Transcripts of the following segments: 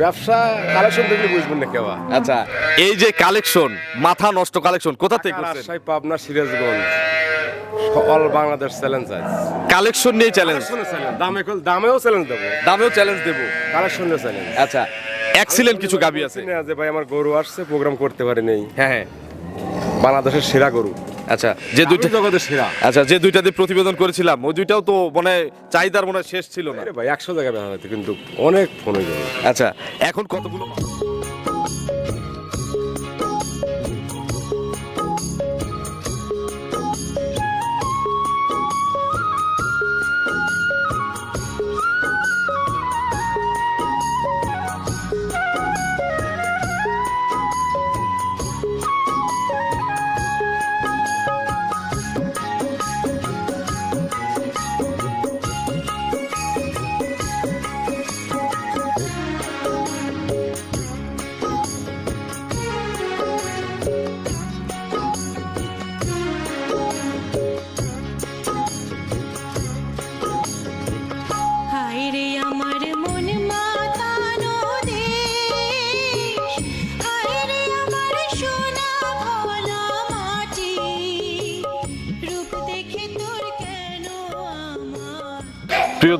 ব্যবসা কালেকশন দেখলে বুঝবেন না কেবা আচ্ছা এই যে কালেকশন মাথা নষ্ট কালেকশন কোথা থেকে রাজশাহী পাবনা সিরাজগঞ্জ অল বাংলাদেশ চ্যালেঞ্জ আছে। কালেকশন নিয়ে চ্যালেঞ্জ দামে দামেও চ্যালেঞ্জ দেবো। দামেও চ্যালেঞ্জ দেব? কালেকশনে চ্যালেঞ্জ আচ্ছা এক্সিলেন্ট কিছু গাবি আছে? যে ভাই আমার গরু আসছে প্রোগ্রাম করতে পারি নেই হ্যাঁ হ্যাঁ। বাংলাদেশের সেরা গরু। আচ্ছা যে দুইটা জগতের সেরা। আচ্ছা যে দুইটা দিয়ে প্রতিবেদন করেছিলাম ওই দুইটাও তো মানে চাহিদার মনে হয় শেষ ছিল না। ভাই একশো জায়গায় ব্যবহার কিন্তু অনেক ফোন আচ্ছা এখন কতগুলো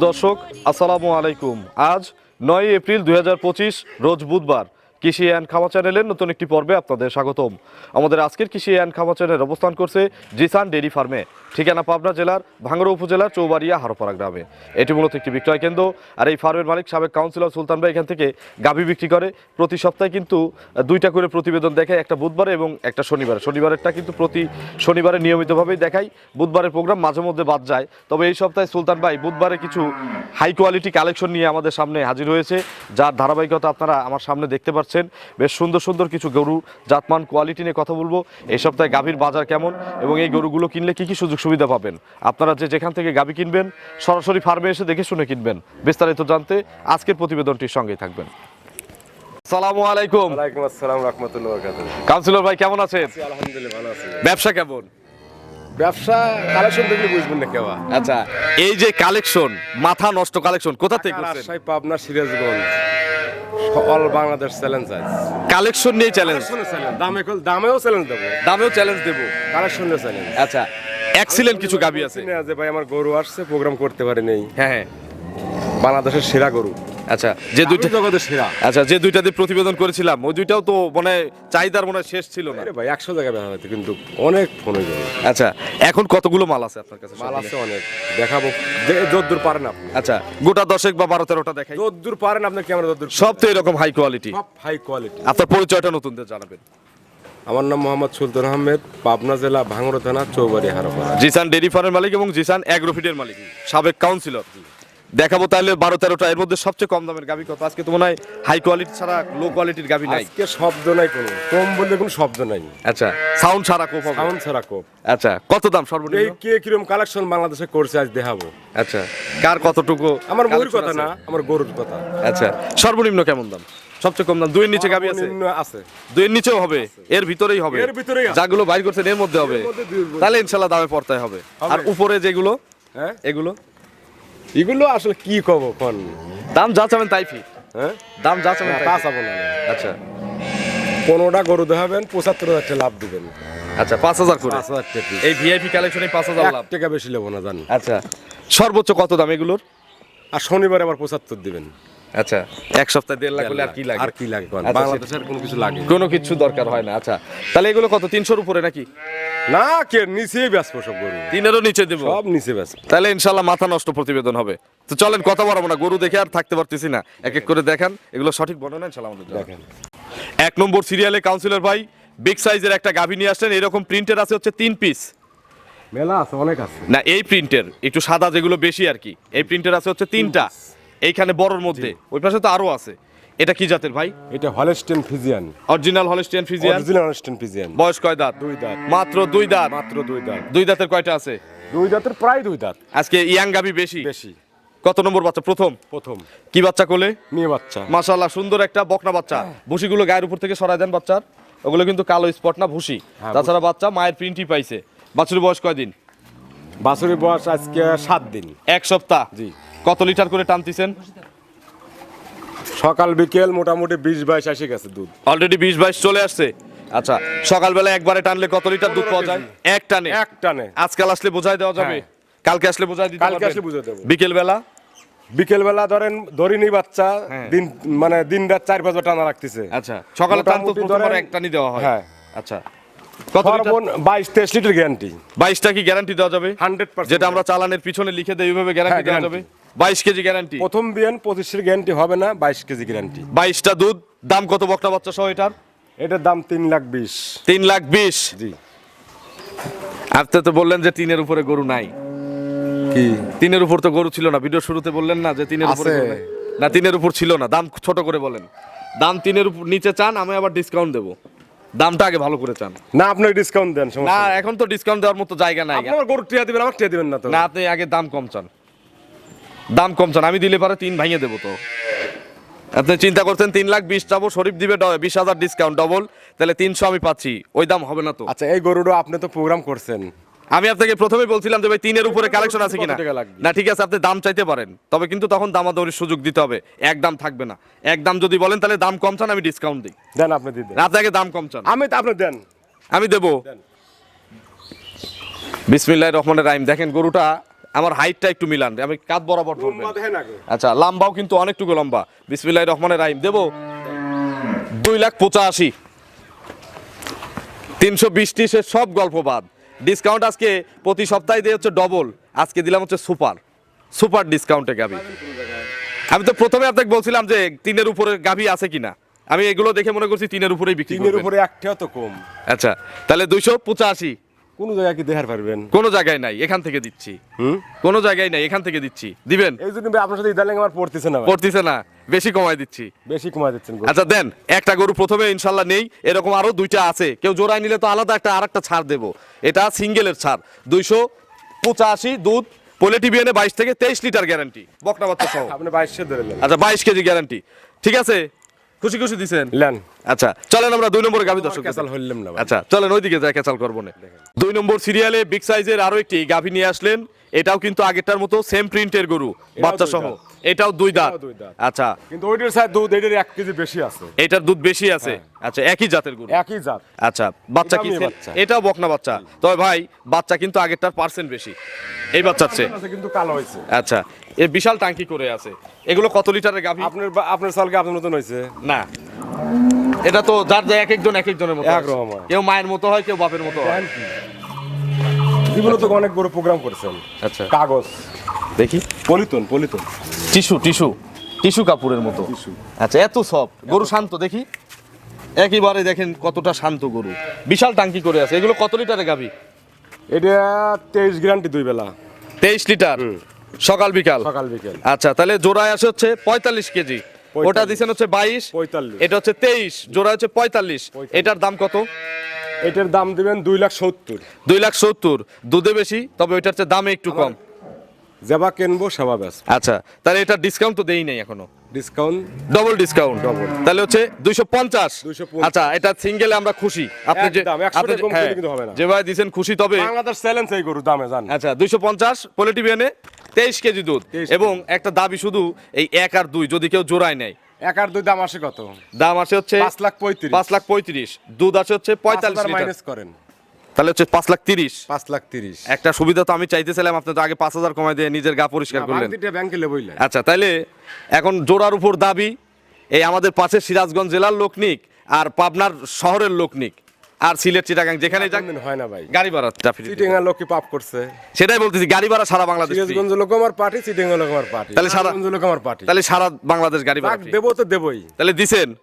দর্শক আসসালামু আলাইকুম। আজ নয় এপ্রিল দু হাজার পঁচিশ রোজ বুধবার। কৃষি অ্যান্ড খামা চ্যানেলের নতুন একটি পর্বে আপনাদের স্বাগতম। আমাদের আজকের কৃষি অ্যান্ড খামা চ্যানেল অবস্থান করছে জিসান ডেরি ফার্মে, ঠিকানা পাবনা জেলার ভাঙ্গড়া উপজেলার চৌবাড়িয়া হারোপাড়া গ্রামে। এটি মূলত একটি বিক্রয় কেন্দ্র, আর এই ফার্মের মালিক সাবেক কাউন্সিলর সুলতান ভাই এখান থেকে গাভী বিক্রি করে। প্রতি সপ্তাহে কিন্তু দুইটা করে প্রতিবেদন দেখায়, একটা বুধবারে এবং একটা শনিবারে। শনিবারেরটা কিন্তু প্রতি শনিবারে নিয়মিতভাবেই দেখাই বুধবারের প্রোগ্রাম মাঝে মধ্যে বাদ যায়। তবে এই সপ্তাহে সুলতান ভাই বুধবারে কিছু হাই কোয়ালিটি কালেকশন নিয়ে আমাদের সামনে হাজির হয়েছে। যার ধারাবাহিকতা আপনারা আমার সামনে দেখতে পাচ্ছেন। বেশ সুন্দর সুন্দর কিছু গরু জাতমান কোয়ালিটি নিয়ে কথা বলব। এই সপ্তাহে গাভীর বাজার কেমন এবং এই গরুগুলো কিনলে কি কি সুযোগ সুবিধা পাবেন? আপনারা যে যেখান থেকে গাভী কিনবেন সরাসরি ফার্মে এসে দেখে শুনে কিনবেন। বিস্তারিত জানতে আজকের প্রতিবেদনটির সঙ্গেই থাকবেন। সালামু আলাইকুম। ওয়ালাইকুম আসসালাম রহমতুল্লাহ বরকাতুহ। কাউন্সিলর ভাই কেমন আছেন? আলহামদুলিল্লাহ ভালো আছি। ব্যবসা কেমন? ব্যবসা কালেকশন দেখলে বুঝবেন না কেবা আচ্ছা এই যে কালেকশন মাথা নষ্ট কালেকশন কোথা থেকে রাজশাহী পাবনা সিরাজগঞ্জ অল বাংলাদেশ চ্যালেঞ্জ আছে। কালেকশন নিয়ে চ্যালেঞ্জ দামে দামেও চ্যালেঞ্জ দেবো। দামেও চ্যালেঞ্জ দেব? কালেকশনে চ্যালেঞ্জ আচ্ছা এক্সিলেন্ট কিছু গাবি আছে? যে ভাই আমার গরু আসছে প্রোগ্রাম করতে পারি নেই হ্যাঁ হ্যাঁ। বাংলাদেশের সেরা গরু। আচ্ছা যে দুইটা জগতের সেরা। আচ্ছা যে দুইটা দিয়ে প্রতিবেদন করেছিলাম ওই দুইটাও তো মানে চাহিদার মনে শেষ ছিল না। ভাই একশো জায়গায় ব্যবহার হতো কিন্তু অনেক ফোন হয়ে যাবে আচ্ছা এখন কতগুলো মাল আছে আপনার কাছে? মাল আছে অনেক। দেখাবো। যদ্দূর পারেন আপনি। আচ্ছা গোটা দশেক বা বারো তেরোটা দেখাই। যদ্দূর পারেন আপনি ক্যামেরা যদ্দূর সব তো এরকম হাই কোয়ালিটি সব হাই কোয়ালিটি আপনার পরিচয়টা নতুনদের জানাবেন। আমার নাম মোহাম্মদ সুলতান আহমেদ পাবনা জেলা ভাঙড়া থানা চৌবাড়ি হারোপাড়া। জিসান ডেরি ফার্মের মালিক এবং জিসান অ্যাগ্রোফিডের মালিক সাবেক কাউন্সিলর দেখাবো তাহলে বারো তেরোটা। এর মধ্যে সবচেয়ে কম দামের গাভি কত? আজকে তো মনে হয় হাই কোয়ালিটি ছাড়া লো কোয়ালিটির গাভি নাই। আজকে শব্দ নাই কোনো। কম বললে কোনো শব্দ নাই। আচ্ছা সাউন্ড ছাড়া কোপ হবে। সাউন্ড ছাড়া কোপ। আচ্ছা কত দাম সর্বনিম্ন? এই কে কিরম কালেকশন বাংলাদেশে করছে আজ দেখাবো। আচ্ছা কার কতটুকু আমার ময়ূর কথা না আমার গরুর কথা। আচ্ছা সর্বনিম্ন কেমন দাম? সবচেয়ে কম দাম। দুইয়ের নিচে গাবি আছে? আছে। দুইয়ের নিচেও হবে? এর ভিতরেই হবে? এর ভিতরেই। যাগুলো বাইর করছেন এর মধ্যে হবে? তাহলে ইনশাল্লাহ দামে পড়তে হবে। আর উপরে যেগুলো হ্যাঁ? এগুলো? এগুলো আসলে কি কব কোন? দাম যা চাবেন তাই ফি। হ্যাঁ? দাম যা চাবেন তা চাবো না আচ্ছা। পনেরোটা গরু দেখাবেন পঁচাত্তর হাজার টাকা লাভ দিবেন। আচ্ছা পাঁচ হাজার করে। পাঁচ হাজার টাকা এই ভিআইপি কালেকশনে পাঁচ হাজার লাভ। টাকা বেশি নেব না জান। আচ্ছা। সর্বোচ্চ কত দাম এগুলোর? আর শনিবার আবার পঁচাত্তর দিবেন। আচ্ছা এক সপ্তাহ দেড় লাখ হলে আর কি লাগে? আর কি লাগে আচ্ছা, বাংলাদেশের কোনো কিছু লাগে কোনো কিছু দরকার হয় না। আচ্ছা তাহলে এগুলো কত তিনশোর উপরে নাকি? না কে নিচেই সব গরু। তিনেরও নিচে দেবো। সব নিচে তাহলে ইনশাল্লাহ মাথা নষ্ট প্রতিবেদন হবে। তো চলেন কথা না গরু দেখে আর থাকতে পারতেছি না। এক এক করে দেখান এগুলো সঠিক বর্ণনা ইনশাল্লাহ আমাদের দেখেন। এক নম্বর সিরিয়ালে কাউন্সিলর ভাই বিগ সাইজের একটা গাভী নিয়ে আসলেন এরকম প্রিন্টের আছে হচ্ছে তিন পিস মেলা আছে অনেক আছে। না এই প্রিন্টের একটু সাদা যেগুলো বেশি আর কি এই প্রিন্টের আছে হচ্ছে তিনটা। এইখানে বড়র মধ্যে ওই পাশে তো আরও আছে। এটা কি জাতের ভাই? এটা Holstein Friesian. Original Holstein Friesian original Holstein Friesian বয়স কয় দাঁত? দুই দাঁত। মাত্র দুই দাঁত? মাত্র দুই দাঁত। দুই দাঁতের কয়টা আছে? দুই দাঁতের প্রায় দুই দাঁত। আজকে ইয়াং গাভী বেশি? বেশি। কত নম্বর বাচ্চা? প্রথম? প্রথম। কি বাচ্চা কোলে? মেয়ে বাচ্চা। মাশাল্লাহ সুন্দর একটা বকনা বাচ্চা। ভুসিগুলো গায়ের উপর থেকে সরায় দেন বাচ্চার। ওগুলো কিন্তু কালো স্পট না ভুসি হ্যাঁ, তাছাড়া বাচ্চা মায়ের প্রিন্টই পাইছে। বাছুরের বয়স কয়দিন বাছুরের বয়স আজকে সাত দিন। এক সপ্তাহ? জি। কত লিটার করে টানতেছেন? সকাল বিকেল মোটামুটি বিশ বাইশ আসে গেছে দুধ। অলরেডি বিশ বাইশ চলে আসছে। আচ্ছা সকালবেলা একবারে টানলে কত লিটার দুধ পাওয়া যায়? এক টানে? এক টানে। আজকাল আসলে বোঝাই দেওয়া যাবে। হ্যাঁ। কালকে আসলে বোঝাই দিতে কালকে আসলে বুঝিয়ে দেবো। বিকেল বেলা বিকেল বেলা ধরেন ধরিনি বাচ্চা হ্যাঁ। দিন মানে দিন রাত চার পাঁচ টানা রাখতেছে। আচ্ছা সকালে টান তো প্রথমবার এক টানি দেওয়া হয়। হ্যাঁ। আচ্ছা কত সর্বন বাইশ তেইশ লিটার গ্যারান্টি বাইশটা কি গ্যারান্টি দেওয়া যাবে? 100% যেটা আমরা চালানের পিছনে লিখে দেই ওইভাবে গ্যারান্টি দেওয়া যাবে। বাইশ কেজি গ্যারান্টি প্রথম বিয়ান পঁচিশের গ্যারান্টি হবে না বাইশ কেজি গ্যারান্টি বাইশটা দুধ দাম কত বকটা বাচ্চা সহ এটার? এটার দাম তিন লাখ বিশ। তিন লাখ বিশ। জি। আপনি তো বললেন যে তিনের উপরে গরু নাই। কি? তিনের উপর তো গরু ছিল না। ভিডিও শুরুতে বললেন না যে তিনের উপরে গরু নাই। না তিনের উপর ছিল না। দাম ছোট করে বলেন। দাম তিনের উপর নিচে চান আমি আবার ডিসকাউন্ট দেবো। দামটা আগে ভালো করে চান। না আপনি ডিসকাউন্ট দেন না সমস্যা নেই। এখন তো ডিসকাউন্ট দেওয়ার মতো জায়গা নাই। আপনি আমার গরু টিয়া দিবেন আমার টিয়া দিবেন না তো। না আপনি আগে দাম কম চান। দাম কম চান আমি দিলে পারে তিন ভাঙিয়ে দেবো তো। আপনি চিন্তা করছেন তিন লাখ বিশ যাব শরীফ দিবে বিশ হাজার ডিসকাউন্ট ডবল তাহলে তিনশো আমি পাচ্ছি ওই দাম হবে না তো। আচ্ছা এই গরুটা আপনি তো প্রোগ্রাম করছেন। আমি আপনাকে প্রথমে বলছিলাম যে ভাই তিনের উপরে কালেকশন আছে কিনা? না ঠিক আছে আপনি দাম চাইতে পারেন তবে কিন্তু তখন দামাদৌরির সুযোগ দিতে হবে এক দাম থাকবে না। এক দাম যদি বলেন তাহলে দাম কম চান আমি ডিসকাউন্ট দিই। দেন আপনি দেন। আপনাকে দাম কম চান। আমি তো আপনি দেন। আমি দেবো। দেন। বিসমিল্লাহ রহমানের রাইম দেখেন গরুটা আমার হাইটটা একটু মিলান। আমি কাত বরাবর ধরবেন। আচ্ছা লম্বাও কিন্তু অনেকটুকু লম্বা। বিসমিল্লাহ রহমানের রাহিম। দেবো? দুই লাখ পঁচাশি। তিনশো বিশটি সে সব গল্প বাদ। ডিসকাউন্ট আজকে প্রতি সপ্তাহে দিয়ে হচ্ছে ডবল আজকে দিলাম হচ্ছে সুপার সুপার ডিসকাউন্টে গাবি। আমি তো প্রথমে আপনাকে বলছিলাম যে তিনের উপরে গাভি আছে কিনা। আমি এগুলো দেখে মনে করছি তিনের উপরেই বিক্রি তিনের উপরে একটাও তো কম। আচ্ছা তাহলে দুইশো পঁচাশি। কোন জায়গায় কি দেখার পারবেন? কোনো জায়গায় নাই এখান থেকে দিচ্ছি। হুম? কোনো জায়গায় নাই এখান থেকে দিচ্ছি। দিবেন? এই জন্য ভাই আপনার সাথে ইদালিং আমার পড়তেছে না। পড়তিছে না বেশি কমায় দিচ্ছি। বেশি কমাই দিচ্ছেন আচ্ছা দেন একটা গরু প্রথমে ইনশাল্লাহ নেই এরকম আরও দুইটা আছে। কেউ জোড়ায় নিলে তো আলাদা একটা আরেকটা ছাড় দেবো। এটা সিঙ্গেলের ছাড়। দুইশো পঁচাশি দুধ পোলেটিভিয়ানে বাইশ থেকে তেইশ লিটার গ্যারান্টি বকনা বাচ্চা সহ। আপনি বাইশশো ধরে আচ্ছা বাইশ কেজি গ্যারান্টি। ঠিক আছে? খুশি খুশি দিছেন? লেন আচ্ছা চলেন আমরা দুই নম্বরে গাভী দর্শক ক্যাসাল হইলাম না আচ্ছা চলেন ওইদিকে যাই ক্যাচাল করব না। দুই নম্বর সিরিয়ালে বিগ সাইজের আরও একটি গাভী নিয়ে আসলেন। এটাও কিন্তু আগেরটার মতো সেম প্রিন্টের গরু বাচ্চা সহ এটাও দুই দাঁত। আচ্ছা। কিন্তু ওইটার সাথে দুধ এটার এক কেজি বেশি আছে। এটার দুধ বেশি আছে। আচ্ছা একই জাতের গরু। একই জাত। আচ্ছা বাচ্চা কি এটাও বাচ্চা। বকনা বাচ্চা। তবে ভাই বাচ্চা কিন্তু আগেরটার পার্সেন্ট বেশি। এই বাচ্চার চেয়ে। আছে কিন্তু কালো হয়েছে। আচ্ছা এ বিশাল টাঙ্কি করে আছে। এগুলো কত লিটারের গাভী? আপনার আপনার সালকে আপনার মতন হয়েছে? না। এটা তো যার যায় এক একজন এক একজনের মতো এক আছে। হয়। কেউ মায়ের মতো হয় কেউ বাপের মতো হয়। জীবনে তো অনেক বড় প্রোগ্রাম করেছেন। আচ্ছা। কাগজ। দেখি। Polythene polythene tissue tissue. Tissue কাপড়ের মতো। আচ্ছা এত সব গরু শান্ত দেখি। একেবারে দেখেন কতটা শান্ত গরু। বিশাল টাঙ্কি করে আছে। এগুলো কত লিটারে গাবি এটা তেইশ গ্যারান্টি দুই বেলা। তেইশ লিটার। সকাল বিকাল। সকাল বিকাল। আচ্ছা তাহলে জোড়ায় আসে হচ্ছে পঁয়তাল্লিশ কেজি। ওটা দিচ্ছেন হচ্ছে বাইশ। পঁয়তাল্লিশ। এটা হচ্ছে তেইশ। জোড়া হচ্ছে পঁয়তাল্লিশ। এটার দাম কত? এটার দাম দিবেন দুই লাখ সত্তর। দুই লাখ সত্তর। দুধে বেশি তবে ওইটার চেয়ে দামে একটু কম। যেবা কিনবো সেবা ব্যাস আচ্ছা তাহলে এটার ডিসকাউন্ট তো দেই নাই এখনও। Discount double discount Double। তাহলে হচ্ছে দুইশো পঞ্চাশ। 250 আচ্ছা এটা সিঙ্গেলে আমরা খুশি। আপনি যে একদম, 100 আপনি কম হ্যাঁ, কিন্তু হবে না। যেভাবে দিছেন খুশি তবে বাংলাদেশ চ্যালেঞ্জ এই গরু দামে জান। আচ্ছা দুইশো পঞ্চাশ পোলিটিভিয়ানে তেইশ কেজি দুধ। 23 এবং একটা দাবি শুধু এই এক আর দুই যদি কেউ জোড়ায় নেয়। এক আর দুই দাম আসে কত? দাম আছে হচ্ছে পাঁচ লাখ পঁয়ত্রিশ। পাঁচ লাখ পঁয়ত্রিশ। দুধ আছে হচ্ছে পঁয়তাল্লিশ লিটার। মাইনাস করেন। তাহলে হচ্ছে পাঁচ লাখ তিরিশ। পাঁচ লাখ তিরিশ। একটা সুবিধা তো আমি চাইতেছিলাম আপনি তো আগে পাঁচ হাজার কমাই দিয়ে নিজের গা পরিষ্কার করলেন। ব্যাংকে আচ্ছা তাইলে এখন জোড়ার উপর দাবি এই আমাদের পাশে সিরাজগঞ্জ জেলার লোকনিক আর পাবনার শহরের লোকনিক আর সিলেট চিটাগাং যেখানে হয় না ভাই। গাড়ি ভাড়া free। চিটিংয়া লোক কি পাপ করছে। সেটাই বলতেছি গাড়ি ভাড়া সারা বাংলাদেশ সিরাজগঞ্জ লোক আমার পার্টি চিটিং লোক আমার পার্টি। তাহলে সারা- লোক আমার পার্টি। তাহলে সারা বাংলাদেশ গাড়ি ভাড়া। দেবো তো দেবই। তাহলে দিছেন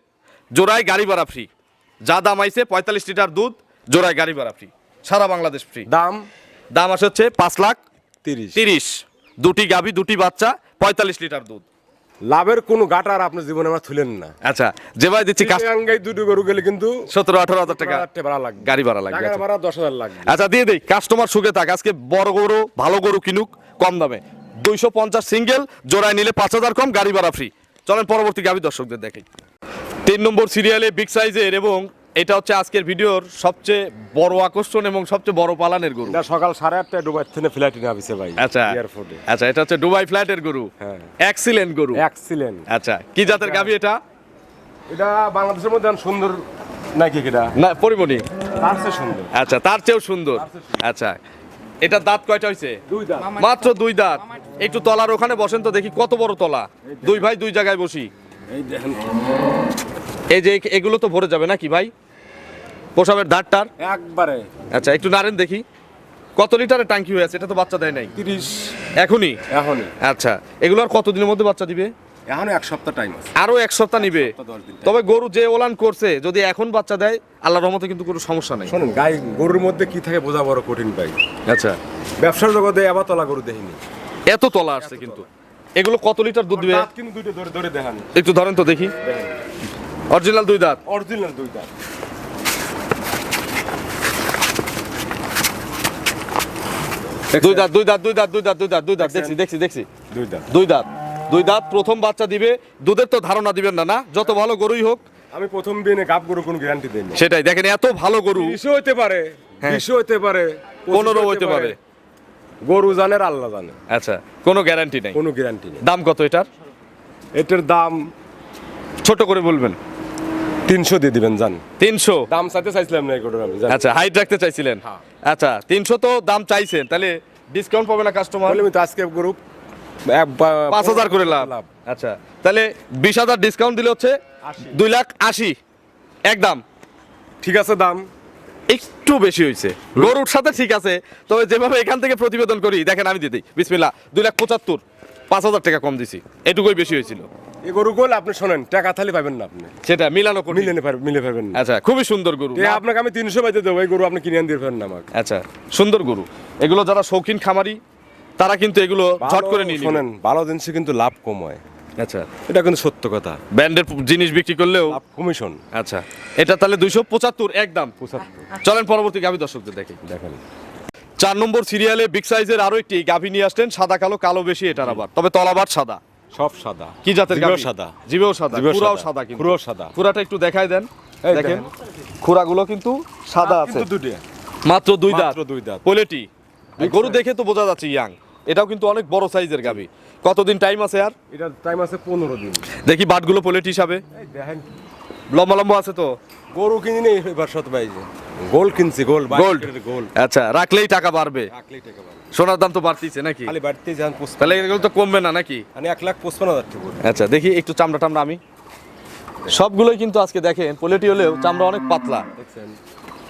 জোড়ায় গাড়ি ভাড়া ফ্রি যা দাম আইছে পঁয়তাল্লিশ লিটার দুধ জোড়ায় গাড়ি ভাড়া ফ্রি সারা বাংলাদেশ ফ্রি দাম? দাম আসে হচ্ছে পাঁচ লাখ তিরিশ। তিরিশ। দুটি গাভী দুটি বাচ্চা পঁয়তাল্লিশ লিটার দুধ। লাভের কোনো গাটা আর আপনার জীবনে আমার তুলেন না। আচ্ছা যেভাবে দিচ্ছি চিটিংয়াঙ্গাই দুটো গরু গেলে কিন্তু সতেরো আঠারো হাজার টাকা ভাড়া লাগবে। গাড়ি ভাড়া লাগবে। ভাড়া দশ হাজার লাগবে। আচ্ছা দিয়ে দেই। কাস্টমার সুখে থাক। আজকে বড় গরু ভালো গরু কিনুক কম দামে। দুইশো পঞ্চাশ সিঙ্গেল জোড়ায় নিলে পাঁচ হাজার কম গাড়ি ভাড়া ফ্রি চলেন পরবর্তী গাভী দর্শকদের দেখি তিন নম্বর সিরিয়ালে বিগ সাইজের এবং এটা হচ্ছে আজকের ভিডিওর সবচেয়ে বড় আকর্ষণ এবং সবচেয়ে বড় পালানের গরু। এটা সকাল সাড়ে আটটায় ডুবাই থেকে ফ্লাইটে নামিছে ভাই আচ্ছা। এয়ারপোর্টে আচ্ছা এটা হচ্ছে দুবাই ফ্ল্যাটের গরু। হ্যাঁ। এক্সিলেন্ট গরু। এক্সিলেন্ট আচ্ছা কি জাতের গাভি এটা? এটা বাংলাদেশের মধ্যে সুন্দর নাকি এটা? না পরিমণি। তার চেয়ে সুন্দর। আচ্ছা তার চেয়েও সুন্দর। আচ্ছা এটা দাঁত কয়টা হয়েছে দুই দাঁত। মাত্র দুই দাঁত। একটু তলার ওখানে বসেন তো দেখি কত বড় তলা। দুই ভাই দুই জায়গায় বসি। এই দেখেন। এই যে এগুলো তো ভরে যাবে নাকি ভাই? পোশাবের দাঁতটার? একবারে। আচ্ছা একটু নারেন দেখি। কত লিটারের ট্যাঙ্কি হয়ে আছে? এটা তো বাচ্চা দেয় নাই। তিরিশ। এখনই? এখনই। আচ্ছা এগুলো আর কতদিনের মধ্যে বাচ্চা দিবে? এখন এক সপ্তাহ টাইম আছে। আরও এক সপ্তাহ নিবে। তবে গরু যে ওলান করছে যদি এখন বাচ্চা দেয় আল্লাহর রহমতে কিন্তু কোনো সমস্যা নেই। শোনেন গাই গরুর মধ্যে কি থাকে বোঝা বড় কঠিন ভাই। আচ্ছা। ব্যবসার জগতে আবার তলা গরু দেখিনি। এত তলা আসছে কিন্তু। এগুলো কত লিটার দুধ দিবে? কিন্তু দুইটা ধরে ধরে দেখান। একটু ধরেন তো দেখি। অরিজিনাল দুই দাঁত। অরিজিনাল দুই দাঁত। দুই দাঁত দুই দাঁত দুই দাঁত দুই দাঁত দুই দাঁত দুই দাঁত। দেখছি দেখছি দেখছি। দুই দাঁত। দুই দাঁত। দুই দাঁত প্রথম বাচ্চা দিবে। দুধের তো ধারণা দিবেন না না? যত ভালো গরুই হোক। আমি প্রথম বিনে গাব গরু কোনো গ্যারান্টি দেইনি। সেটাই দেখেন এত ভালো গরু। বিশও হতে পারে হ্যাঁ। বিশও হতে পারে পনেরো হতে পারে। গরু জানে আর আল্লাহ জানে। আচ্ছা কোনো গ্যারান্টি নেই। কোনো গ্যারান্টি নেই। দাম কত এটার? এটার দাম ছোট করে বলবেন। তিনশো দিয়ে দিবেন জান। তিনশো? দাম চাইতে চাইছিলাম না আমি আচ্ছা হাইট রাখতে চাইছিলেন? হ্যাঁ। আচ্ছা তিনশো তো দাম চাইছেন তাহলে ডিসকাউন্ট পাবে না কাস্টমার আমি তো আজকে গরু এক বা- পাঁচ হাজার করে লাভ। আচ্ছা তাহলে বিশ হাজার ডিসকাউন্ট দিলে হচ্ছে দুই লাখ আশি একদম ঠিক আছে দাম। একটু বেশি হয়েছে গরুর সাথে ঠিক আছে তবে যেভাবে এখান থেকে প্রতিবেদন করি দেখেন আমি দিদি বিসমিল্লা দুই লাখ পঁচাত্তর পাঁচ হাজার টাকা কম দিছি এটুকুই বেশি হয়েছিল। এই গরু গোল আপনি শোনেন টাকা থালি পাবেন না আপনি। সেটা মিলানো করি মিলে পারবেন মিলে পারবেন না। আচ্ছা খুবই সুন্দর গরু। এ আপনাকে আমি তিনশো বাইতে দেবো এই গরু আপনি কিনে আন দিয়ে পারেন না আমাকে। আচ্ছা সুন্দর গরু। এগুলো যারা শৌখিন খামারি তারা কিন্তু এগুলো ঝট করে নিয়ে শোনেন ভালো জিনিসে কিন্তু লাভ কম হয়। আচ্ছা। এটা কিন্তু সত্য কথা। ব্র্যান্ডের জিনিস বিক্রি করলেও কমিশন আচ্ছা এটা তাহলে দুইশো পঁচাত্তর একদম পঁচাত্তর। চলেন পরবর্তী গাভী দর্শকদের দেখি। দেখেন। চার নম্বর সিরিয়ালে বিগ সাইজের আরও একটি গাভী নিয়ে আসলেন সাদা কালো কালো বেশি এটার আবার। তবে তলাবার সাদা। সব সাদা। কি জাতের গাভী? সাদা। জিবেও সাদা পুরাও সাদা। কিন্তু। পুরো সাদা। পুরাটা একটু দেখাই দেন। দেখেন। খুরাগুলো কিন্তু সাদা আছে। মাত্র দুই দাঁত। মাত্র দুই দাঁত। পোলেটি গরু দেখে তো বোঝা যাচ্ছে ইয়াং। এটাও কিন্তু অনেক বড় সাইজের গাভী। কতদিন টাইম আছে আর? এটা টাইম আছে পনেরো দিন। দেখি বাটগুলো পোলেট হিসাবে। দেখেন। লম্বা লম্বা আছে তো? গরু কিনি নেই এবার শত পাইছে গোল কিনছি গোল গোল্ড। গোল। আচ্ছা রাখলেই টাকা বাড়বে। রাখলেই টাকা পাবে সোনার দাম তো বাড়তিছে নাকি? খালি তাহলে এগুলো তো কমবে না নাকি? মানে এক লাখ পঁচপান্ন হাজার টাকা। আচ্ছা দেখি একটু চামড়া টামড়া আমি। সবগুলোই কিন্তু আজকে দেখেন পোলেটি হলেও চামড়া অনেক পাতলা। দেখছেন?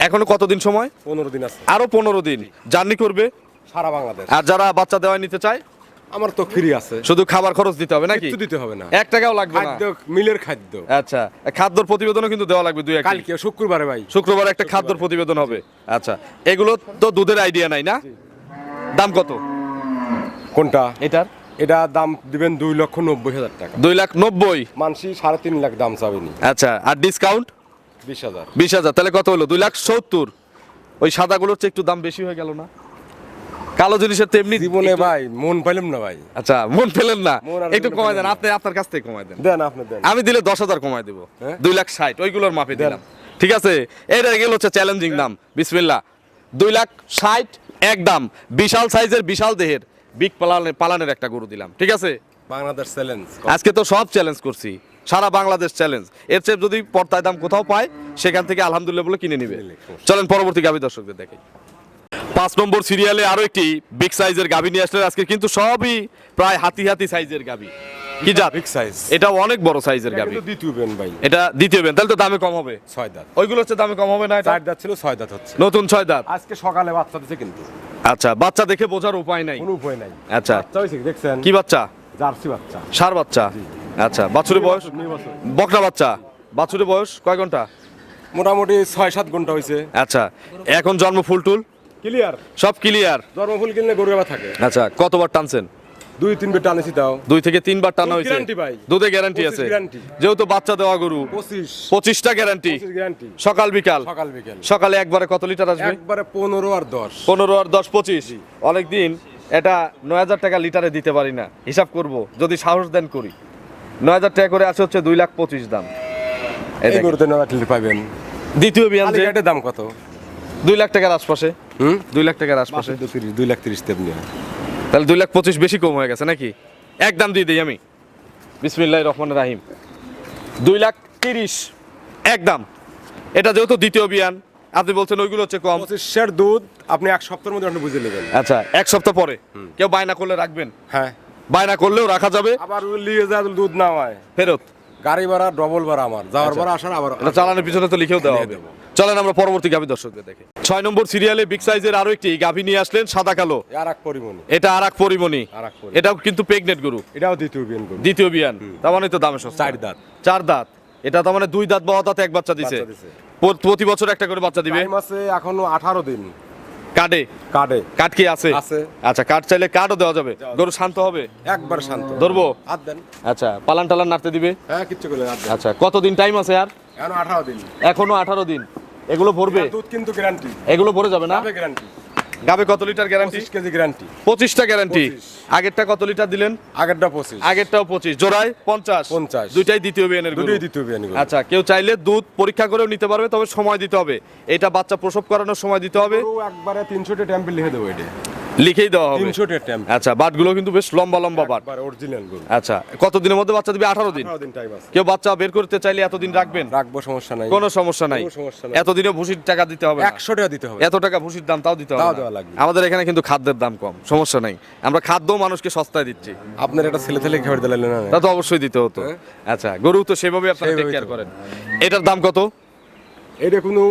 এখনও কতদিন সময়? পনেরো দিন আছে। আরও পনেরো দিন। জার্নি করবে? সারা বাংলাদেশ। আর যারা বাচ্চা দেওয়া নিতে চায়? আমার তো ফ্রি আছে। শুধু খাবার খরচ দিতে হবে নাকি? কিছু দিতে হবে না। এক টাকাও লাগবে না। খাদ্য মিলের খাদ্য। আচ্ছা খাদ্যর প্রতিবেদনও কিন্তু দেওয়া লাগবে দুই এক কালকে শুক্রবারে ভাই। শুক্রবার একটা খাদ্যর প্রতিবেদন হবে। আচ্ছা এগুলো তো দুধের আইডিয়া নাই না? দাম কত? কোনটা? এটার? এটা দাম দিবেন দুই লক্ষ নব্বই হাজার টাকা। দুই লাখ নব্বই? মানসি সাড়ে তিন লাখ দাম চাবেনি আচ্ছা আর ডিসকাউন্ট বিশ হাজার। বিশ হাজার তাহলে কত হলো? দুই লাখ সত্তর। ওই সাদাগুলোর চেয়ে একটু দাম বেশি হয়ে গেল না? কালো জিনিসের তো এমনি জীবনে ভাই মন পাইলাম না ভাই। আচ্ছা মন পেলেন না। একটু কমাই দেন আপনি আপনার কাছ থেকে কমাই দেন। দেন আপনি দেন। আমি দিলে দশ হাজার কমাই দেবো। হ্যাঁ? দুই লাখ ষাট ওইগুলোর মাপে। দিলাম। ঠিক আছে এটা গেল হচ্ছে চ্যালেঞ্জিং দাম। বিসমিল্লা দুই লাখ ষাট এক দাম বিশাল সাইজের বিশাল দেহের। বিগ পালানের পালানের একটা গরু দিলাম ঠিক আছে? বাংলাদেশ চ্যালেঞ্জ আজকে তো সব চ্যালেঞ্জ করছি সারা বাংলাদেশ চ্যালেঞ্জ এর চেয়ে যদি পর্তায় দাম কোথাও পায় সেখান থেকে আলহামদুলিল্লাহ বলে কিনে নিবে। চলেন পরবর্তী গাভী দর্শকদের দেখে পাঁচ নম্বর সিরিয়ালে আরও একটি বিগ সাইজের গাভী নিয়ে আসলেন। আজকে কিন্তু সবই প্রায় হাতি হাতি সাইজের গাভী। কি জাত? বিগ সাইজ এটা অনেক বড় সাইজের দ্বিতীয় বেন ভাই। এটা দ্বিতীয় বেন তাহলে তো দামে কম হবে। ছয় দাঁত। ওইগুলো হচ্ছে দামে কম হবে না এটা? চার দাঁত ছিল ছয় দাঁত হচ্ছে। নতুন ছয় দাঁত? আজকে সকালে বাচ্চা দিছে কিন্তু। আচ্ছা বাচ্চা দেখে বোঝার উপায় নাই। কোনো উপায় নাই। আচ্ছা। বাচ্চা কি দেখছেন? কি বাচ্চা? জার্সি বাচ্চা। সার বাচ্চা। আচ্ছা বাছুরের বয়স? বকরা বাচ্চা। বাছুরের বয়স কয় ঘণ্টা? মোটামুটি ছয় সাত ঘণ্টা হয়েছে। আচ্ছা এখন জন্ম ফুল টুল? ক্লিয়ার। সব ক্লিয়ার? জন্মফুল কিনলে গরু থাকে। আচ্ছা কতবার টানছেন? দুই তিন বের টানেছি তাও। দুই থেকে তিনবার টানা হয়েছে। দুধে গ্যারান্টি আছে। যেহেতু বাচ্চা দেওয়া গরু পঁচিশ। পঁচিশটা গ্যারান্টি সকাল বিকাল। সকাল বিকেল। সকালে একবারে কত লিটার আসবে? একবারে পনেরো আর দশ। পনেরো আর দশ পঁচিশ। অনেক দিন এটা নয় হাজার টাকা লিটারে দিতে পারি না। হিসাব করব যদি সাহস দেন করি। নয় হাজার টাকা করে আছে হচ্ছে দুই লাখ পঁচিশ দাম। এই গরুতে নয় লিটার পাবেন। দ্বিতীয় বিয়ান দাম কত? দুই লাখ টাকার আশপাশে। হুম? দুই লাখ টাকার আশপাশে। দুই লাখ তিরিশ তেমনি। তাহলে দুই লাখ পঁচিশ বেশি কম হয়ে গেছে নাকি? এক দাম দিয়ে দিই আমি। বিসমিল্লাহ রহমান রাহিম। দুই লাখ তিরিশ এক দাম। এটা যেহেতু দ্বিতীয় বিয়ান আপনি বলছেন ওইগুলো হচ্ছে কম। পঁচিশের দুধ আপনি এক সপ্তাহের মধ্যে আপনি বুঝে নেবেন। আচ্ছা এক সপ্তাহ পরে। কেউ বায়না করলে রাখবেন? হ্যাঁ। বায়না করলেও রাখা যাবে। আবার লিয়ে যা দুধ না হয়। ফেরত। গাড়ি ভাড়া ডবল ভাড়া আমার। যাওয়ার ভাড়া আসার আবার এটা চালানোর পিছনে তো লিখেও দেওয়া হবে। দেবো। চলেন আমরা পরবর্তী গাভী দর্শকদের দেখে। ছয় নম্বর সিরিয়ালে বিগ সাইজের আরও একটি গাভী নিয়ে আসলেন সাদা কালো। আর এক পরিমণি। এটা আরাক পরিমণি। এটাও কিন্তু প্রেগনেন্ট গরু। এটাও দ্বিতীয় বিয়ান করব দ্বিতীয় বিয়ান। তার মানে তো দামে সস্তা। চার দাঁত। চার দাঁত। এটা তার মানে দুই দাঁত বাবা দাঁত এক বাচ্চা দিছে। প্রতি বছর একটা করে বাচ্চা দিবে। আছে এখনও আঠারো দিন। কার্ডে? কাটে কাট কি আছে? আছে। আচ্ছা কাট চাইলে কাটও দেওয়া যাবে। গরু শান্ত হবে? একবার শান্ত। ধরবো? হাত দেন। আচ্ছা পালান টালান নাড়তে দিবে? হ্যাঁ কিচ্ছু করলে আচ্ছা কতদিন টাইম আছে আর? এখনও আঠারো দিন। এখনও আঠারো দিন। এগুলো ভরবে? দুধ কিন্তু গ্যারান্টি এগুলো ভরে যাবে না? গ্যারান্টি গাবে কত লিটার গ্যারান্টি পঁচিশ কেজি গ্যারান্টি পঁচিশটা গ্যারান্টি আগেরটা কত লিটার দিলেন? আগেরটা পঁচিশ। আগেরটাও পঁচিশ। জোড়ায় পঞ্চাশ। 50 দুইটাই দ্বিতীয় বিয়ানের দুইটাই দ্বিতীয় বিয়ানের আচ্ছা কেউ চাইলে দুধ পরীক্ষা করেও নিতে পারবে তবে সময় দিতে হবে। এটা বাচ্চা প্রসব করানোর সময় দিতে হবে। একবারে টা ট্যাম্পেল লিখে দেবো এটা। লিখেই দেওয়া হবে। তিনশোটা ট্যাম্পেল আচ্ছা বাটগুলো কিন্তু বেশ লম্বা লম্বা বাট। একবার অরিজিনাল গরু আচ্ছা কত দিনের মধ্যে বাচ্চা দিবে? আঠারো দিন। আঠারো দিন টাইম আছে। কেউ বাচ্চা বের করতে চাইলে এতদিন রাখবেন? রাখব সমস্যা নাই। কোনো সমস্যা নাই। কোনো সমস্যা নাই। এতদিনে ভুসির টাকা দিতে হবে না। একশো টাকা দিতে হবে। এত টাকা ভুসির দাম তাও দিতে হবে তাও দেওয়া লাগবে। আমাদের এখানে কিন্তু খাদ্যের দাম কম সমস্যা নাই। আমরা খাদ্য মানুষকে সস্তায় দিচ্ছি। আপনার একটা ছেলে ছেলে খাবার দিলেন না? তা তো অবশ্যই দিতে হতো। হ্যাঁ। আচ্ছা গরু তো সেভাবে আপনারা টেক কেয়ার করেন। এটার দাম কত? এটা কোনো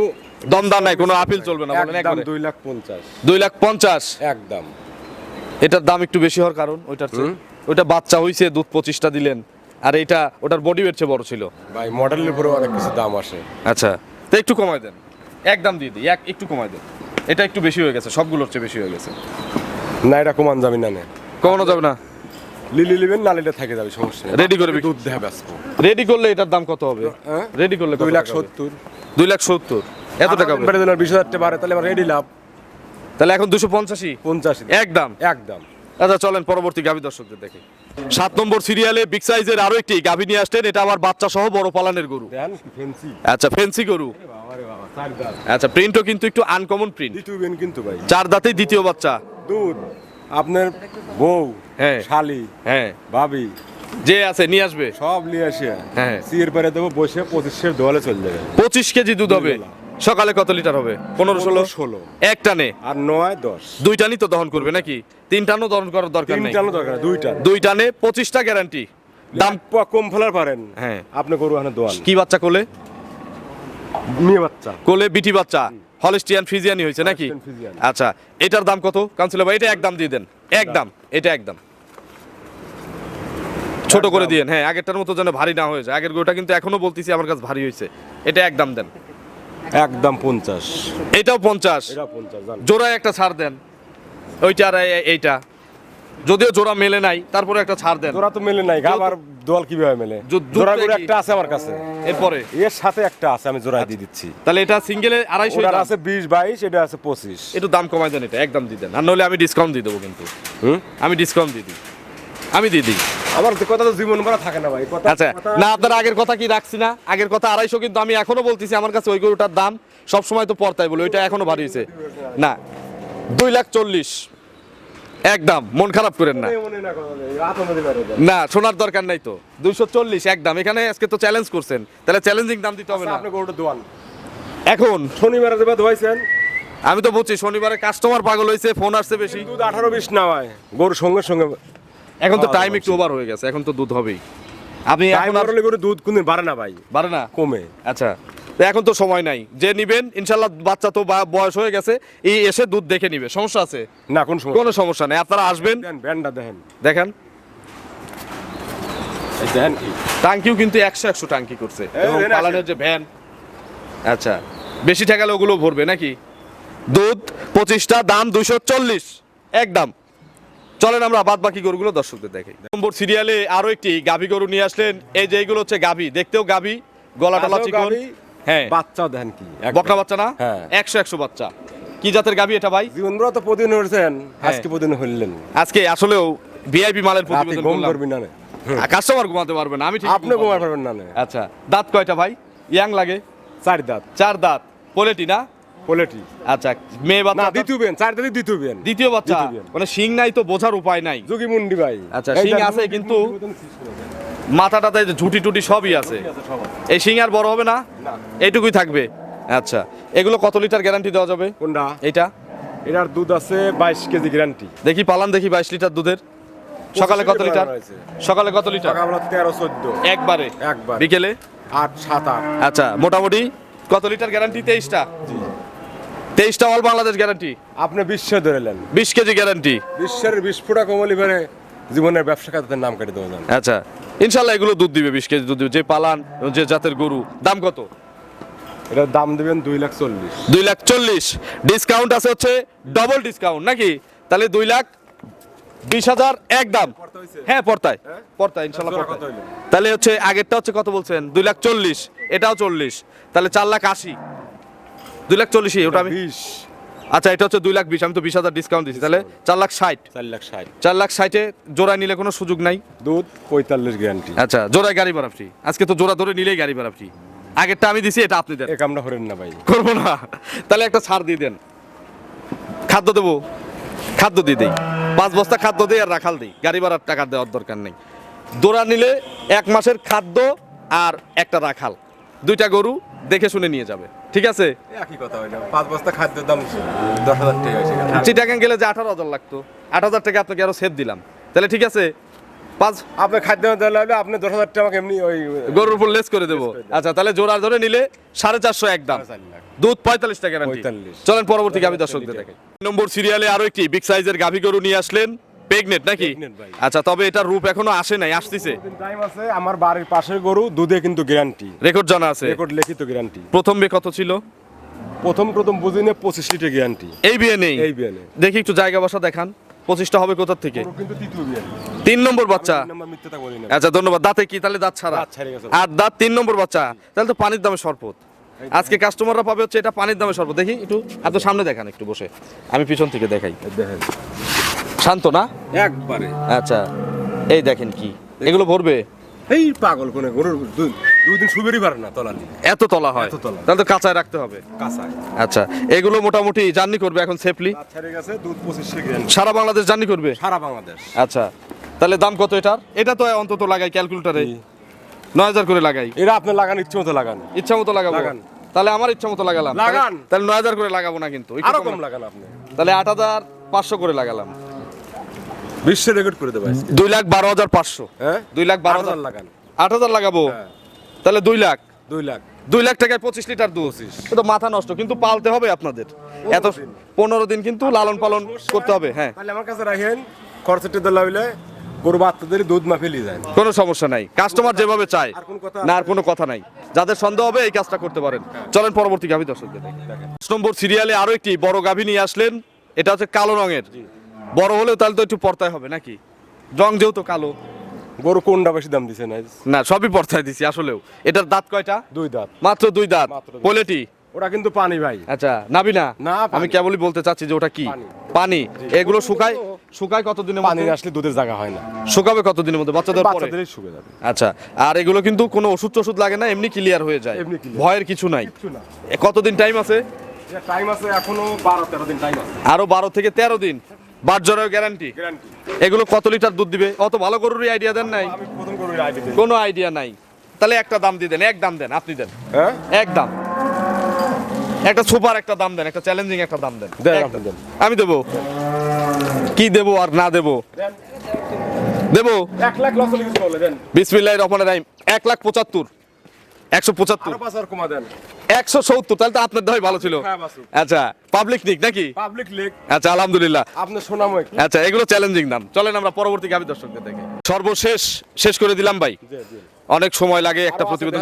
দমদার নাই কোনো আপিল চলবে না বলেন একদম একবারে। দুই লাখ পঞ্চাশ। দুই লাখ পঞ্চাশ? একদম। এটার দাম একটু বেশি হওয়ার কারণ ওইটার চেয়ে? ওইটা বাচ্চা হইছে দুধ পঁচিশটা দিলেন আর এটা ওটার বডি ওয়েট চেয়ে বড় ছিল। ভাই মডেলের উপরে অনেক কিছু দাম আসে। আচ্ছা তো একটু কমায় দেন। একদম দিয়ে দিই এক একটু কমায় দেন। এটা একটু বেশি হয়ে গেছে সবগুলোর চেয়ে বেশি হয়ে গেছে। না এটা কমান যাবি না নে। কমানো যাবে না? লিলি লিবেন না লিলে থাকে যাবে সমস্যা Ready করে দুধ ব্যস্ত। রেডি করলে এটার দাম কত হবে? হ্যাঁ? রেডি করলে কত দুই লাখ? সত্তর। দুই লাখ সত্তর। এত টাকা বেড়ে দিলেন বিশ হাজার টাকা বাড়ে তাহলে রেডি লাভ। তাহলে এখন দুশো পঞ্চাশি পঞ্চাশি একদম? একদম। আচ্ছা চলেন পরবর্তী গাভী দর্শকদের দেখে। সাত নম্বর সিরিয়ালে বিগ সাইজের আরও একটি গাভী নিয়ে আসলেন এটা আমার বাচ্চা সহ বড় পালানের গরু। আচ্ছা ফেন্সি গরু। আচ্ছা প্রিন্টও কিন্তু একটু আনকমন প্রিন্ট কিন্তু ভাই। চার দাঁতেই দ্বিতীয় বাচ্চা। দুধ আপনার বউ হ্যাঁ। শালি হ্যাঁ। ভাবি। যে আছে নিয়ে আসবে। সব নিয়ে আসে। হ্যাঁ। সিয়ের পারে দেবো বসে পঁচিশের দোয়ালে চলে যাবে। পঁচিশ কেজি দুধ হবে। সকালে কত লিটার হবে? পনেরো ষোলো? ষোলো। এক টানে আর নয় দশ। দুই টানই তো দহন করবে নাকি? তিন টানও দহন করার দরকার নেই। টানো দরকার দুই টান দুই টানে পঁচিশটা গ্যারান্টি দাম কম ফেলার পারেন। হ্যাঁ। আপনি গরু এখানে দোয়ান। কি বাচ্চা কোলে? মেয়ে বাচ্চা। কোলে বিটি বাচ্চা। হলিস্টিয়ান ফিজিয়ানি হয়েছে নাকি? আচ্ছা এটার দাম কত? কাউন্সিলর ভাই এটা একদম দিয়ে দেন। একদম এটা একদম ছোট করে দিয়েন হ্যাঁ আগেরটার মতো যেন ভারী না হয়ে যায়। আগের গরুটা কিন্তু এখনও বলতেছি আমার কাছে ভারী হয়েছে। এটা একদম দেন। একদম পঞ্চাশ। এটাও পঞ্চাশ? জোড়ায় একটা ছাড় দেন। ওইটা আর এইটা। যদিও জোড়া মেলে নাই তারপরে একটা ছাড় দেন। জোড়া তো মেলে নাই আবার দোয়াল কীভাবে মেলে? জোড়া একই। একটা আছে আমার কাছে। এরপরে? এর সাথে একটা আছে আমি জোড়া দিয়ে দিচ্ছি। তাহলে এটা সিঙ্গেলে আড়াইশো দাম। আছে বিশ বাইশ এটা আছে পঁচিশ। একটু দাম কমাই দেন এটা একদম দিয়ে দেন। আর নইলে আমি ডিসকাউন্ট দিয়ে দেবো কিন্তু। হুম? আমি ডিসকাউন্ট দিয়ে দিই। আমি দিয়ে দিই। আমার কথা তো জীবন ভরা থাকে না ভাই কথা আচ্ছা না আপনার আগের কথা কি রাখছি না? আগের কথা আড়াইশো কিন্তু আমি এখনও বলতেছি আমার কাছে ওই গরুটার দাম সব সময় তো পড়তাই বলে ওইটা এখনও ভারী হয়েছে। না দুই লাখ চল্লিশ। একদম মন খারাপ করেন না। না শোনার দরকার নাই তো। দুইশো চল্লিশ একদম। এখানে আজকে তো চ্যালেঞ্জ করছেন তাহলে চ্যালেঞ্জিং দাম দিতে হবে আচ্ছা, না। আপনি গরুটা দোয়ান এখন? শনিবার দেবা ধোয়াইছেন? আমি তো বলছি শনিবারে কাস্টমার পাগল হয়েছে ফোন আসছে বেশি। দুধ আঠারো বিশ না হয় গরুর সঙ্গে সঙ্গে এখন তো টাইম একটু ওভার হয়ে গেছে এখন তো দুধ হবেই। আপনি টাইম করলে গরু দুধ কোনদিন বাড়ে না ভাই। বাড়ে না? কমে। আচ্ছা। তো এখন তো সময় নাই। যে নিবেন ইনশাল্লাহ বাচ্চা তো বয়স হয়ে গেছে এই এসে দুধ দেখে নিবে। সমস্যা আছে? না কোন সময় কোনো সমস্যা নেই। আপনারা আসবেন। ব্যান্ডটা দেখেন। দেখেন। টাঙ্কিও কিন্তু একশো একশো টাঙ্কি করছে। এবং পালানের যে ভ্যান। আচ্ছা। বেশি ঠেকালে ওগুলো ভরবে নাকি? দুধ পঁচিশটা দাম দুইশো চল্লিশ। একদম। চলেন আমরা বাদ বাকি গরুগুলো দর্শকদের দেখি নম্বর সিরিয়ালে আরও একটি গাভী গরু নিয়ে আসলেন। এই যে এইগুলো হচ্ছে গাভী দেখতেও গাভী গলা টলা চিকন। হ্যাঁ। বাচ্চাও দেখেন কি। বকনা বাচ্চা না? হ্যাঁ। একশো একশো বাচ্চা। কি জাতের গাভী এটা ভাই? জীবন ভরা তো প্রতিদিন হয়েছেন হ্যাঁ। আজকে প্রতিদিন হইলেন। আজকে আসলেও ভিআইপি মালের রাতে প্রতিবেদন করবি না কাস্টমার ঘুমাতে পারবে না আমি ঠিক আপনি ঘুমার পারবেন না নে। আচ্ছা দাঁত কয়টা ভাই? ইয়াং লাগে? চার দাঁত। চার দাঁত। পোলেটি না? পোলেটি আচ্ছা মেয়ে বাচ্চা তো- দ্বিতীয় বিয়ান চার দাঁতে দ্বিতীয় বিয়ান দ্বিতীয় বাচ্চা মানে শিং নাই তো বোঝার উপায় নাই। যোগী মুন্ডি ভাই। আচ্ছা, দেখ, আছে কিন্তু ঝুটি টুটি সবই আছে। এই শিং আর বড় হবে না? না। এইটুকুই থাকবে। আচ্ছা এগুলো কত লিটার গ্যারান্টি দেওয়া যাবে? কোনটা? এইটা? এটার দুধ আছে বাইশ কেজি গ্যারান্টি দেখি পালান দেখি বাইশ লিটার দুধের। সকালে কত লিটার সকালে কত লিটার? তেরো চোদ্দ। একবারে? একবার। বিকেলে? আট সাত আট। আচ্ছা মোটামুটি কত লিটার গ্যারান্টি তেইশটা? তেইশটা অল বাংলাদেশ গ্যারান্টি আপনি বিশ্ব ধরেলেন বিশ কেজি গ্যারান্টি বিশ্বের বিশ ফুটা কমলি বেড়ে জীবনের ব্যবসা খাতার নাম কেটে দেওয়া যান আচ্ছা ইনশাল্লাহ এগুলো দুধ দিবে বিশ কেজি দুধ দিবে। যে পালান যে জাতের গরু দাম কত? এটার দাম দেবেন দুই লাখ চল্লিশ। দুই লাখ চল্লিশ। ডিসকাউন্ট আছে হচ্ছে ডবল ডিসকাউন্ট নাকি? তাহলে দুই লাখ বিশ হাজার এক দাম। হ্যাঁ ইনশাল্লাহ জোড়া কত পড়তায় হইল? তাহলে হচ্ছে আগেরটা হচ্ছে কত বলছেন? দুই লাখ চল্লিশ। এটাও চল্লিশ। তাহলে চার লাখ আশি। দুই লাখ চল্লিশই ওটা আমি আচ্ছা এটা হচ্ছে দুই লাখ বিশ আমি তো বিশ হাজার ডিসকাউন্ট দিচ্ছি তাহলে চার লাখ ষাট। চার লাখ ষাট। চার লাখ ষাটে জোড়ায় নিলে কোনো সুযোগ নাই? দুধ পঁয়তাল্লিশ গ্যারান্টি আচ্ছা জোড়ায় গাড়ি ভাড়া ফ্রি আজকে তো জোড়া ধরে নিলেই গাড়ি ভাড়া ফ্রি আগেরটা আমি দিছি এটা আপনি দেন। এ কামটা হরেন না ভাই। করব না। তাহলে একটা ছাড় দিয়ে দেন। খাদ্য দেবো? খাদ্য দিয়ে দেই। পাঁচ বস্তা খাদ্য দিই আর রাখাল দিই। গাড়ি ভাড়ার টাকা দেওয়ার দরকার নেই। দোড়া নিলে এক মাসের খাদ্য আর একটা রাখাল। দুইটা গরু দেখে শুনে নিয়ে যাবে। ঠিক আছে? একই কথা না পাঁচ বস্তা খাদ্যের দাম দশ হাজার টাকা চিটাগাং গেলে যে আঠারো হাজার লাগতো। আট হাজার টাকা আপনাকে আরও সেভ দিলাম। তাহলে ঠিক আছে? পাঁচ আপনি খাদ্য লাগলে আপনি দশ হাজার টাকা আমাকে এমনি ওই গরুর উপর লেস করে দেবো। আচ্ছা তাহলে জোড়া ধরে নিলে সাড়ে চারশো এক দাম। দুধ পঁয়তাল্লিশ টাকা গ্যারান্টি 45 চলেন পরবর্তী গাভী দর্শকদের নম্বর সিরিয়ালে আরও একটি বিগ সাইজের গাভী গরু নিয়ে আসলেন। প্রেগনেট নাকি? আচ্ছা তবে এটার রূপ এখনও আসে নাই আসতেছে। টাইম আছে আমার বাড়ির পাশের গরু দুধে কিন্তু গ্যারান্টি রেকর্ড জানা আছে? রেকর্ড লিখিত গ্যারান্টি প্রথম বে কত ছিল? প্রথম প্রথম বুঝিনে পঁচিশ লিটার গ্যারান্টি এই বিয়ে নেই? এই বিয়ানে দেখি একটু জায়গা বসা দেখান। পঁচিশটা হবে কোথার থেকে? তিন নম্বর বাচ্চা? না। আচ্ছা ধন্যবাদ। দাঁতে কি? তাহলে দাঁত ছাড়া। আর দাঁত তিন নম্বর বাচ্চা? তাহলে তো পানির দামে শরবত। আজকে কাস্টমাররা পাবে হচ্ছে এটা পানির দামে শরবত। দেখি একটু আপনি সামনে দেখান একটু বসে। আমি পিছন থেকে দেখাই। শান্ত না? একবারে। আচ্ছা এই দেখেন কি এগুলো ভরবে? এই পাগল কোনে গরুর দুই দিন সুবেরই পারে না তলা এত তলা হয়? এত তলা। তাহলে তো কাঁচায় রাখতে হবে। কাঁচায়। আচ্ছা এগুলো মোটামুটি জার্নি করবে এখন সেফলি গেছে দুধ পঁচিশ সারা বাংলাদেশ জার্নি করবে? সারা বাংলাদেশ। আচ্ছা তাহলে দাম কত এটার? এটা তো অন্তত লাগাই ক্যালকুলেটারে। নয় হাজার করে লাগাই। এটা আপনি লাগান ইচ্ছে মতো লাগান। ইচ্ছা মতো লাগাবো? লাগান। তাহলে আমার ইচ্ছা মতো লাগালাম। লাগান। তাহলে- নয় হাজার করে লাগাবো না কিন্তু আরও কম কম লাগ- লাগান আপনি। তাহলে আট হাজার পাঁচশো করে লাগালাম। বিশ্ব রেকর্ড করে দেবো দুই লাখ বারো হাজার পাঁচশো। হ্যাঁ? দুই লাখ বারো হাজার লাগান। আট হাজার লাগাবো? হ্যাঁ। তাহলে দুই লাখ। দুই লাখ। দুই লাখ টাকায় পঁচিশ লিটার দুধ। এ তো মাথা নষ্ট কিন্তু পালতে হবে আপনাদের। এত। পনেরো দিন কিন্তু লালন পালন করতে হবে হ্যাঁ। তাহলে আমার কাছে রাখেন খরচটি দিলে হইলে গরু বাচ্চাদের দুধ মা ফেলি যায় কোনো সমস্যা নাই। কাস্টমার যেভাবে চায় না আর কোনো কথা নাই। যাদের সন্দেহ হবে এই কাজটা করতে পারেন। চলেন পরবর্তী গাভী দর্শকদের। দেখি। নম্বর সিরিয়ালে আরও একটি বড় গাভী নিয়ে আসলেন। এটা হচ্ছে কালো রঙের। বড় হলেও তাহলে তো একটু পর্তায় হবে নাকি? রং যেহেতু কালো। গরু কোনটা বেশি দাম দিছে না না সবই পর্তায় দিছি আসলেও। এটার দাঁত কয়টা? দুই দাঁত। মাত্র দুই দাঁত। পোলেটি ওরা কিন্তু পানি ভাই। আচ্ছা নাবি না? আমি কেবলই বলতে চাচ্ছি যে ওটা কি? পানি। এগুলো শুকায় শুকায় কতদিনের পানি আসলে দুধের জায়গা হয় না। শুকাবে কতদিনের মধ্যে? বাচ্চাদের পরে? বাচ্চাদেরই শুকে যাবে। আচ্ছা আর এগুলো কিন্তু কোনো ওষুধ টষুধ লাগে না এমনি ক্লিয়ার হয়ে যায়। ভয়ের কিছু নাই। কতদিন টাইম আছে? টাইম আছে এখনও বারো তেরো দিন টাইম আছে। আরও বারো থেকে তেরো দিন? বার জ্বরের গ্যারান্টি এগুলো কত লিটার দুধ দিবে? অত ভালো গরুরই আইডিয়া দেন নাই? কোনো আইডিয়া নাই। তাহলে একটা দাম দিয়ে দেন এক দাম দেন আপনি দেন। হ্যাঁ? এক দাম। একটা সুপার একটা দাম দেন একটা চ্যালেঞ্জিং একটা দাম দেন। আমি দেবো। কি দেবো আর না দেবো? দেবো? এক লাখ বিসমিল্লাহ রহমান রাহিম। এক লাখ পঁচাত্তর। একশো পঁচাত্তর। একশো সত্তর তাহলে তো আপনার দেওয়াই ভালো ছিল। হ্যাঁ, আচ্ছা পাবলিক নিক নাকি? পাবলিক লেক আচ্ছা আলহামদুলিল্লাহ। আপনার সোনামো আচ্ছা এগুলো চ্যালেঞ্জিং দাম। চলেন আমরা পরবর্তী গাভী দর্শকদের দেখে। সর্বশেষ শেষ করে দিলাম ভাই। অনেক সময় লাগে একটা প্রতিবেদন।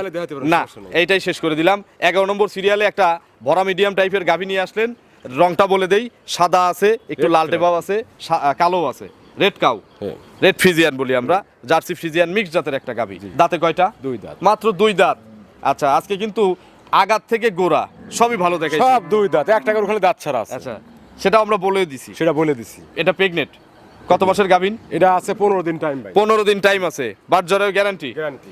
না এইটাই শেষ করে দিলাম। এগারো নম্বর সিরিয়ালে একটা ভরা মিডিয়াম টাইপের গাভী নিয়ে আসলেন। রংটা বলে দেই সাদা আছে একটু লালটে ভাব আছে কালো আছে। Red cow. রেড ফ্রিজিয়ান বলি আমরা। জার্সি ফ্রিজিয়ান মিক্স জাতের একটা গাভী। দাঁতে কয়টা? দুই দাঁত। মাত্র দুই দাঁত। আচ্ছা আজকে কিন্তু আগাত থেকে গোড়া সবই ভালো দেখে সব দুই দাঁত একটা গরু খালি দাঁত ছাড়া আছে। আচ্ছা সেটা আমরা বলে দিছি। সেটা বলে দিছি। এটা প্রেগনেট কত মাসের গাভিন? এটা আছে পনেরো দিন টাইম ভাই। পনেরো দিন টাইম আছে। বাট জ্বরের গ্যারান্টি গ্যারান্টি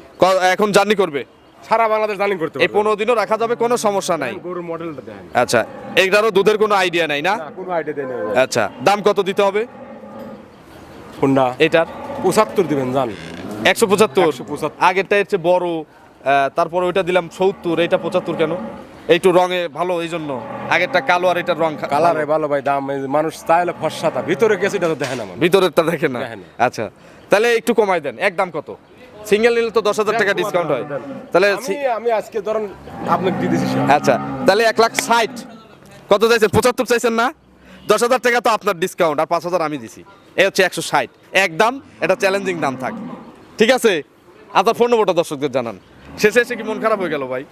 এখন জার্নি করবে? সারা বাংলাদেশ জানি করতে এই পনেরো দিনও রাখা যাবে কোনো সমস্যা নাই। গরুর মডেলটা দেখেন আচ্ছা এইটারও দুধের কোনো আইডিয়া নাই না? কোনো আইডিয়া দেয় না আচ্ছা দাম কত দিতে হবে? কোনটা? এটার। পঁচাত্তর দিবেন জান। একশো পঁচাত্তর। 175 আগেরটা হচ্ছে বড় তারপরে ওইটা দিলাম সত্তর এটা পঁচাত্তর কেন? একটু রঙে ভালো এই জন্য আগেরটা কালো আর এটার রং কালারে ভালো। ভাই দাম মানুষ চাইলে ফর্সাটা ভিতরে গেছে এটা তো দেখেন আমার ভিতরেরটা দেখেন না? না। আচ্ছা তাহলে একটু কমাই দেন এক দাম কত? সিঙ্গেল নিলে তো দশ হাজার টাকা ডিসকাউন্ট হয়। তাহলে আমি আজকে ধরেন আপনাকে দিয়ে দিছি আচ্ছা তাহলে এক লাখ ষাট। কত চাইছেন? পঁচাত্তর চাইছেন না? দশ হাজার টাকা তো আপনার ডিসকাউন্ট আর পাঁচ হাজার আমি দিছি। এই হচ্ছে একশো ষাট। এক দাম এটা চ্যালেঞ্জিং দাম থাক। ঠিক আছে? আপনার ফোন নম্বরটা দর্শকদের জানান। শেষে এসে কি মন খারাপ হয়ে গেল ভাই?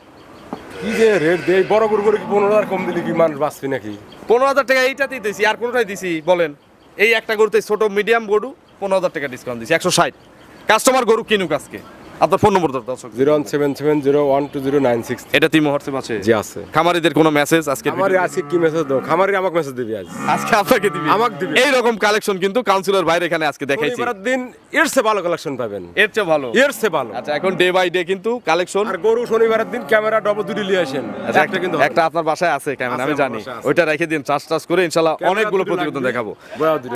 কি যে রেট দেয় বড় গরু করে কি পনেরো হাজার কম দিলি কি মানুষ বাঁচবে নাকি? পনেরো হাজার টাকা এইটাতেই দিছি আর কোনোটাই দিছি বলেন। এই একটা গরুতে ছোট মিডিয়াম গরু পনেরো হাজার টাকা ডিসকাউন্ট দিছি একশো ষাট। কাস্টমার গরু কিনুক আজকে। আপনার ফোন নম্বর দর্শক। Zero one seven seven zero one two zero nine six. এটা তিন হোয়াটসঅ্যাপ আছে জি আছে। খামারিদের কোনো মেসেজ আজকে আমার আজকে কি মেসেজ দেবো? খামারি আমাকে মেসেজ দিবি আজ। আজকে আপনাকে দিবি? আমাকে দিবি। এই রকম কালেকশন কিন্তু কাউন্সিলর বাইরে এখানে আজকে দেখাইছি। শনিবারের দিন এর সে ভালো কালেকশন পাবেন। এর চেয়ে ভালো? এর সে ভালো। আচ্ছা এখন ডে বাই ডে কিন্তু কালেকশন আর গরু শনিবারের দিন ক্যামেরা ডবল দুটি নিয়ে আসেন। আচ্ছা, একটা কিন্তু একটা আপনার বাসায় আছে ক্যামেরা আমি জানি। ওইটা রেখে দিন চার্জ টার্জ করে ইনশাল্লাহ অনেকগুলো প্রতিবেদন দেখাবো।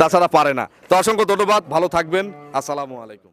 তাছাড়া পারে না। তো অসংখ্য ধন্যবাদ ভালো থাকবেন। আসসালামু আলাইকুম।